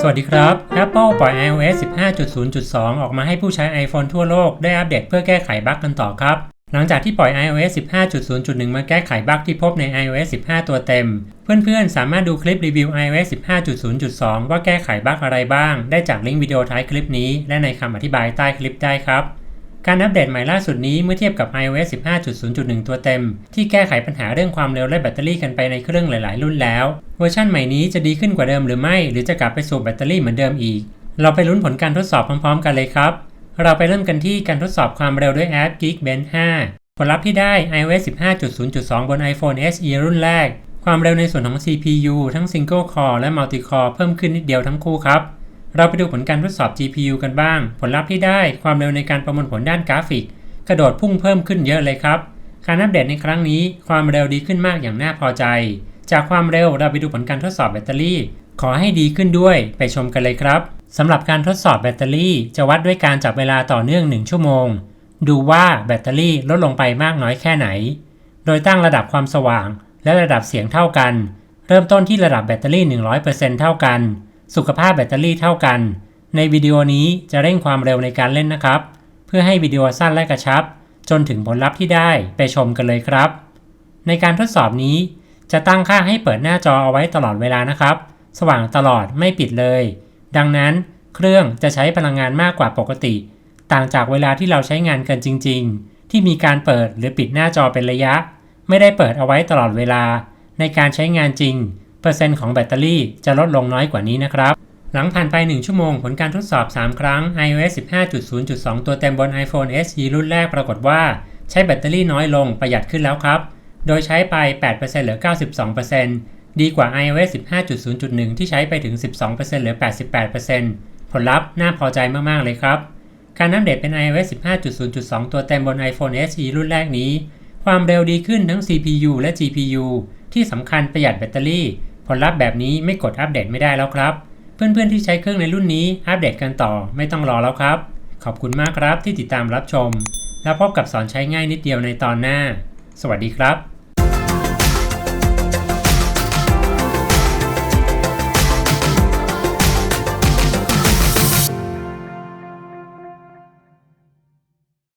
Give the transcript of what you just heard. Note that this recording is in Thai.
สวัสดีครับ Apple ปล่อย iOS 15.0.2 ออกมาให้ผู้ใช้ iPhone ทั่วโลกได้อัปเดตเพื่อแก้ไขบั๊กกันต่อครับ หลังจากที่ปล่อย iOS 15.0.1 มาแก้ไขบั๊กที่พบใน iOS 15 ตัวเต็ม เพื่อนๆ สามารถดูคลิปรีวิว iOS 15.0.2 ว่าแก้ไขบั๊กอะไรบ้าง ได้จากลิงก์วิดีโอท้ายคลิปนี้ และในคำอธิบายใต้คลิปได้ครับ การอัปเดตใหม่ล่าสุดนี้เมื่อเทียบกับ iOS 15.0.1 ตัวเต็ม ที่แก้ไขปัญหาเรื่องความเร็วและแบตเตอรี่กันไปในเครื่องหลาย ๆ รุ่นแล้ว เวอร์ชันใหม่นี้จะดีขึ้นกว่าเดิมหรือไม่ หรือจะกลับไปสู่แบตเตอรี่เหมือนเดิมอีก เราไปลุ้นผลการทดสอบพร้อม ๆ กันเลยครับ เราไปเริ่มกันที่การทดสอบความเร็วด้วยแอป Geekbench 5 ผลลัพธ์ที่ได้ iOS 15.0.2 บน iPhone SE รุ่นแรก ความเร็วในส่วนของ CPU ทั้ง Single Core และ Multi Core เพิ่มขึ้นนิดเดียวทั้งคู่ครับ เราไปดูผลการทดสอบ GPU กันบ้าง ผลลัพธ์ที่ได้ความเร็วในการประมวลผลด้านกราฟิก กระโดดพุ่งเพิ่มขึ้นเยอะเลยครับ การอัปเดตในครั้งนี้ความเร็วดีขึ้นมากอย่างน่าพอใจ จากความเร็วเราไปดูผลการทดสอบแบตเตอรี่ ขอให้ดีขึ้นด้วยไปชมกันเลยครับสำหรับการทดสอบแบตเตอรี่ จะวัดด้วยการจับเวลาต่อเนื่อง 1 ชั่วโมง ดูว่าแบตเตอรี่ลดลงไปมากน้อยแค่ไหน โดยตั้งระดับความสว่าง และระดับเสียงเท่ากัน เริ่มต้นที่ระดับแบตเตอรี่ 100%เท่ากัน สุขภาพแบตเตอรี่เท่ากัน ในวิดีโอนี้จะเร่งความเร็วในการเล่นนะครับ เพื่อให้วิดีโอสั้นและกระชับ จนถึงผลลัพธ์ที่ได้ไปชมกันเลยครับ ในการทดสอบนี้ จะตั้งค่าให้เปิดหน้าจอเอาไว้ตลอดเวลานะครับ สว่างตลอดไม่ปิดเลย ดังนั้นเครื่องจะใช้พลังงานมากกว่าปกติ ต่างจากเวลาที่เราใช้งานกันจริง ๆ ที่มีการเปิดหรือปิดหน้าจอเป็นระยะ ไม่ได้เปิดเอาไว้ตลอดเวลา ในการใช้งานจริง เปอร์เซ็นต์ของแบตเตอรี่จะลดลงน้อยกว่านี้นะครับ หลังผ่านไป 1 ชั่วโมงผลการทดสอบ 3 ครั้ง iOS 15.0.2 ตัวเต็มบน iPhone SE รุ่นแรกปรากฏว่า ใช้แบตเตอรี่น้อยลงประหยัดขึ้นแล้วครับ โดยใช้ไป 8%เหลือ 92%ดีกว่า iOS 15.0.1 ที่ใช้ไปถึง 12%เหลือ 88%ผลลัพธ์น่าพอใจมากๆเลยครับ การอัปเดตเป็น iOS 15.0.2 ตัวเต็มบน iPhone SE รุ่นแรกนี้ ความเร็วดีขึ้นทั้ง CPU และ GPU ที่สำคัญประหยัดแบตเตอรี่ ผลลัพธ์แบบนี้ไม่กดอัปเดตไม่ได้แล้วครับ เพื่อนๆที่ใช้เครื่องในรุ่นนี้อัปเดตกันต่อไม่ต้องรอแล้วครับ ขอบคุณมากครับที่ติดตามรับชม แล้วพบกับสอนใช้ง่ายนิดเดียวในตอนหน้า สวัสดีครับ